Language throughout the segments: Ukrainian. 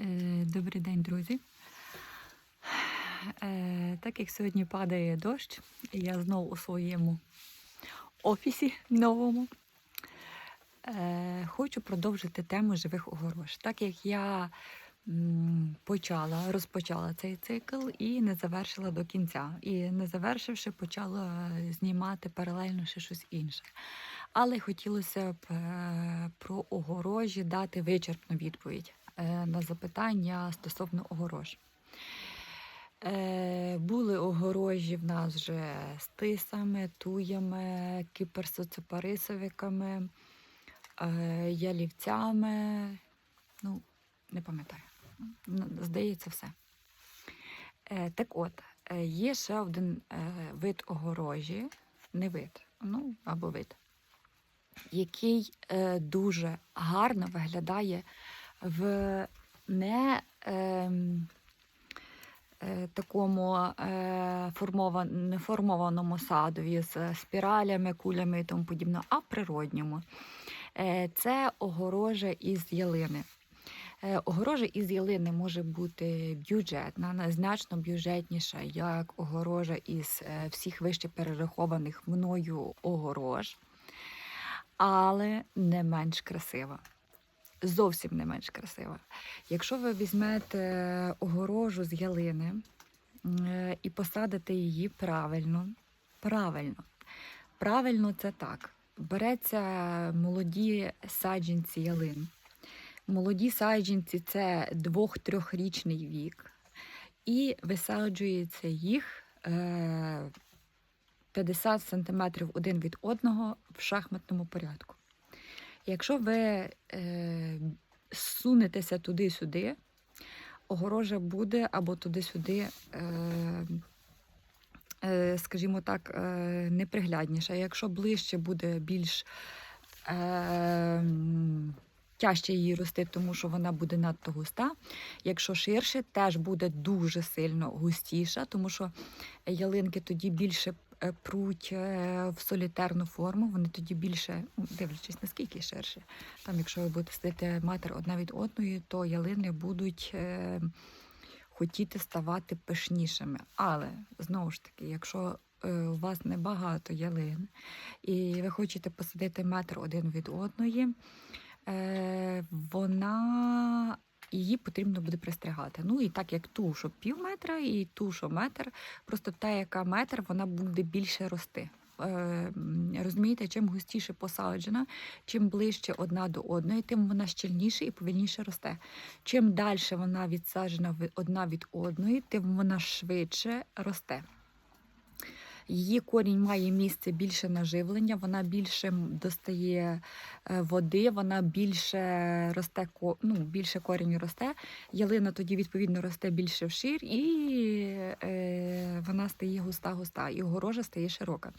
Е, Добрий день, друзі. Е, Так як сьогодні падає дощ, і я знову у своєму офісі новому, е, хочу продовжити тему живих огорож. Так як я почала, розпочала цей цикл і не завершила до кінця. І не завершивши, почала знімати паралельно ще щось інше. Але хотілося б про огорожі дати вичерпну відповідь на запитання стосовно огорож. Е, Були огорожі в нас вже з тисами, туями, кіперсоцепарисовиками, е, ялівцями. Ну, не пам'ятаю. Здається, все. Е, Так от, е, є ще один е, вид огорожі, не вид, ну або вид, який е, дуже гарно виглядає в не ем, е, такому е, формова- неформованому садові з спіралями, кулями і тому подібне, а природньому. Е, Це огорожа із ялини. Е, Огорожа із ялини може бути бюджетна, значно бюджетніша, як огорожа із е, всіх вище перерахованих мною огорож, але не менш красива. Зовсім не менш красива. Якщо ви візьмете огорожу з ялини е, і посадите її правильно, правильно, правильно це так. Береться молоді саджанці ялин. Молоді саджанці це двох-трьохрічний вік, і висаджується їх е, 50 см один від одного в шахматному порядку. Якщо ви е, сунетеся туди-сюди, огорожа буде або туди-сюди, е, е, скажімо так, е, неприглядніша. Якщо ближче буде більш е, тяжче її рости, тому що вона буде надто густа. Якщо ширше, теж буде дуже сильно густіша, тому що ялинки тоді більше пруть е, в солітерну форму, вони тоді більше, ну, дивлячись, наскільки ширше. Там, якщо ви будете сидіти матер одна від одної, то ялини будуть е, хотіти ставати пишнішими. Але знову ж таки, якщо е, у вас небагато ялин, і ви хочете посадити метр один від одної, е, вона. Її потрібно буде пристригати. Ну і так як ту, що пів метра, і ту, що метр, просто та, яка метр, вона буде більше рости. Е, розумієте, чим густіше посаджена, чим ближче одна до одної, тим вона щільніше і повільніше росте. Чим далі вона відсаджена одна від одної, тим вона швидше росте. Її корінь має місце більше наживлення, вона більше достає е, води, вона більше росте ну, більше корінь росте. Ялина тоді відповідно росте більше вшир, і е, вона стає густа-густа, і огорожа стає широка.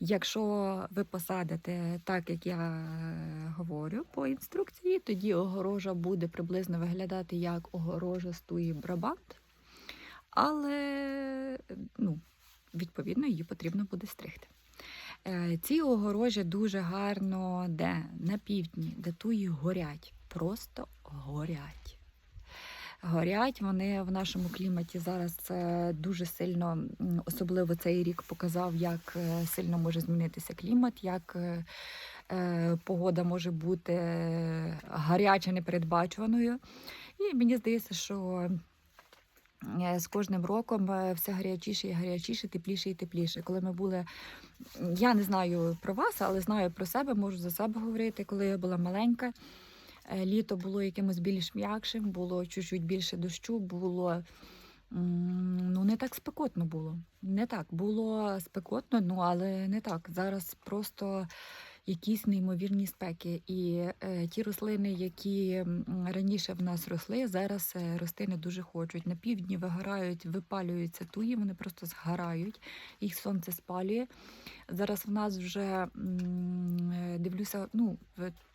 Якщо ви посадите так, як я е, говорю по інструкції, тоді огорожа буде приблизно виглядати як огорожа стуї брабант, але ну, відповідно її потрібно буде стригти. Е, Ці огорожі дуже гарно де на півдні, де туї горять, просто горять. Горять вони в нашому кліматі зараз е, дуже сильно, особливо цей рік показав, як е, сильно може змінитися клімат, як погода може бути е, гаряча, непередбачуваною. І мені здається, що з кожним роком е, все гарячіше і гарячіше, тепліше і тепліше. Коли ми були, я не знаю про вас, але знаю про себе, можу за себе говорити. Коли я була маленька, е, літо було якимось більш м'якшим, було чуть-чуть більше дощу, було ну не так спекотно було. Не так було спекотно, ну але не так. Зараз просто якісь неймовірні спеки. І е, ті рослини, які раніше в нас росли, зараз е, рости не дуже хочуть. На півдні вигорають, випалюються туї, вони просто згорають, їх сонце спалює. Зараз в нас вже е, дивлюся, ну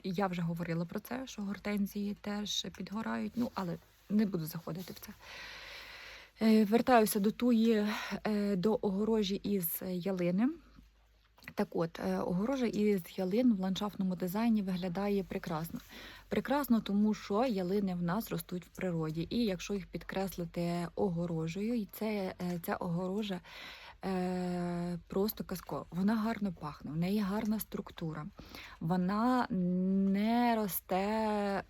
я вже говорила про це, що гортензії теж підгорають, ну але не буду заходити в це. Вертаюся до туї, до огорожі із ялини. Так от, е, огорожа із ялин в ландшафтному дизайні виглядає прекрасно. Прекрасно, тому що ялини в нас ростуть в природі. І якщо їх підкреслити огорожею, і це, е, ця огорожа е, просто казкова. Вона гарно пахне, в неї гарна структура. Вона не росте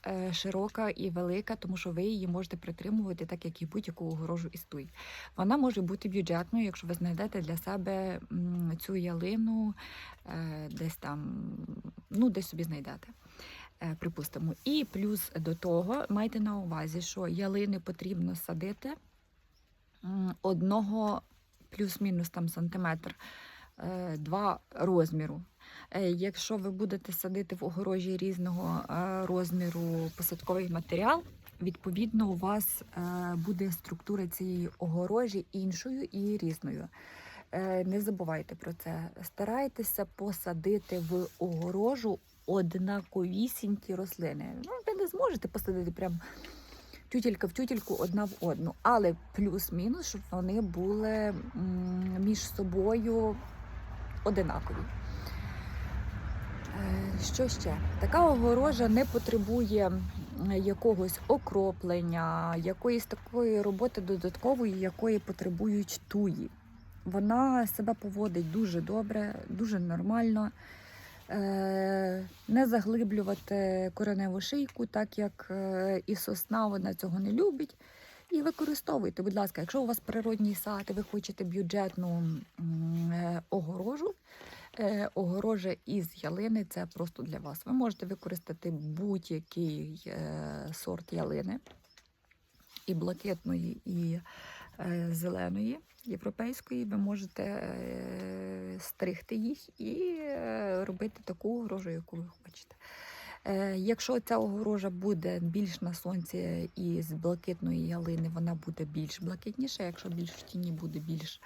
е, широка і велика, тому що ви її можете притримувати, так як і будь-яку огорожу і стоїть. Вона може бути бюджетною, якщо ви знайдете для себе цю ялину е, десь там, ну десь собі знайдете. е, Припустимо, і плюс до того майте на увазі, що ялини потрібно садити одного плюс-мінус там сантиметр, е, два розміру. Е, Якщо ви будете садити в огорожі різного е, розміру посадковий матеріал, відповідно у вас буде структура цієї огорожі іншою і різною. Не забувайте про це. Старайтеся посадити в огорожу однаковісінькі рослини. Ну, ви не зможете посадити прям тютелька в тютельку одна в одну, але плюс-мінус, щоб вони були між собою одинакові. Е, Що ще? Така огорожа не потребує якогось окроплення, якоїсь такої роботи додаткової, якої потребують туї. Вона себе поводить дуже добре, дуже нормально. Е, Не заглиблювати кореневу шийку, так як е, і сосна вона цього не любить. І використовуйте, будь ласка, якщо у вас природній сад, і ви хочете бюджетну е, огорожу, огорожа із ялини це просто для вас. Ви можете використати будь-який сорт ялини, і блакитної, і зеленої, європейської. Ви можете стригти їх і е, робити таку огорожу, яку ви хочете. Е, Якщо ця огорожа буде більш на сонці і з блакитної ялини, вона буде більш блакитніша. Якщо більш в тіні буде більш,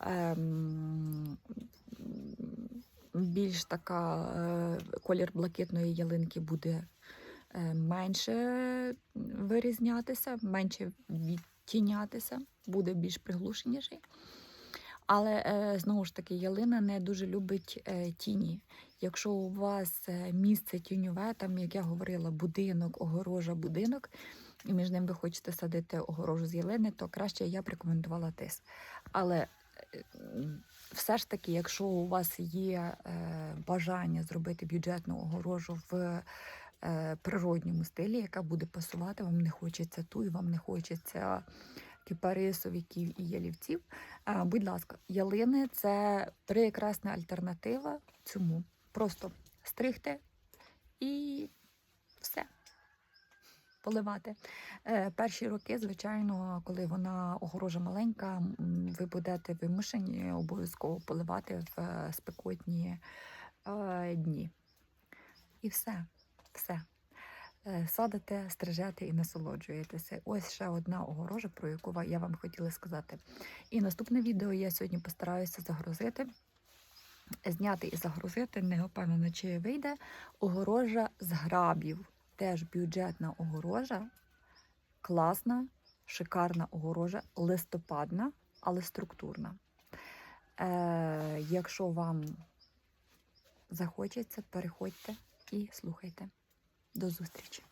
ем, більш така е, колір блакитної ялинки буде е, менше вирізнятися, менше відтінятися, буде більш приглушеніший. Але е, знову ж таки, ялина не дуже любить е, тіні. Якщо у вас е, місце тіньове, там, як я говорила, будинок, огорожа, будинок, і між ним ви хочете садити огорожу з ялини, то краще я б рекомендувала тис. Але все ж таки, якщо у вас є бажання зробити бюджетну огорожу в природньому стилі, яка буде пасувати, вам не хочеться туй, вам не хочеться кипарисовиків і ялівців. Будь ласка, ялини це прекрасна альтернатива цьому. Просто стригти і все. Поливати. Е, перші роки, звичайно, коли вона огорожа маленька, ви будете вимушені обов'язково поливати в е, спекотні е, дні. І все. Все. Е, Садите, стрижете і насолоджуєтеся. Ось ще одна огорожа, про яку я вам хотіла сказати. І наступне відео я сьогодні постараюся загрузити, зняти і загрузити. Не впевнена, чи вийде. Огорожа з грабів. Теж бюджетна огорожа, класна, шикарна огорожа, листопадна, але структурна. Е, якщо вам захочеться, переходьте і слухайте. До зустрічі!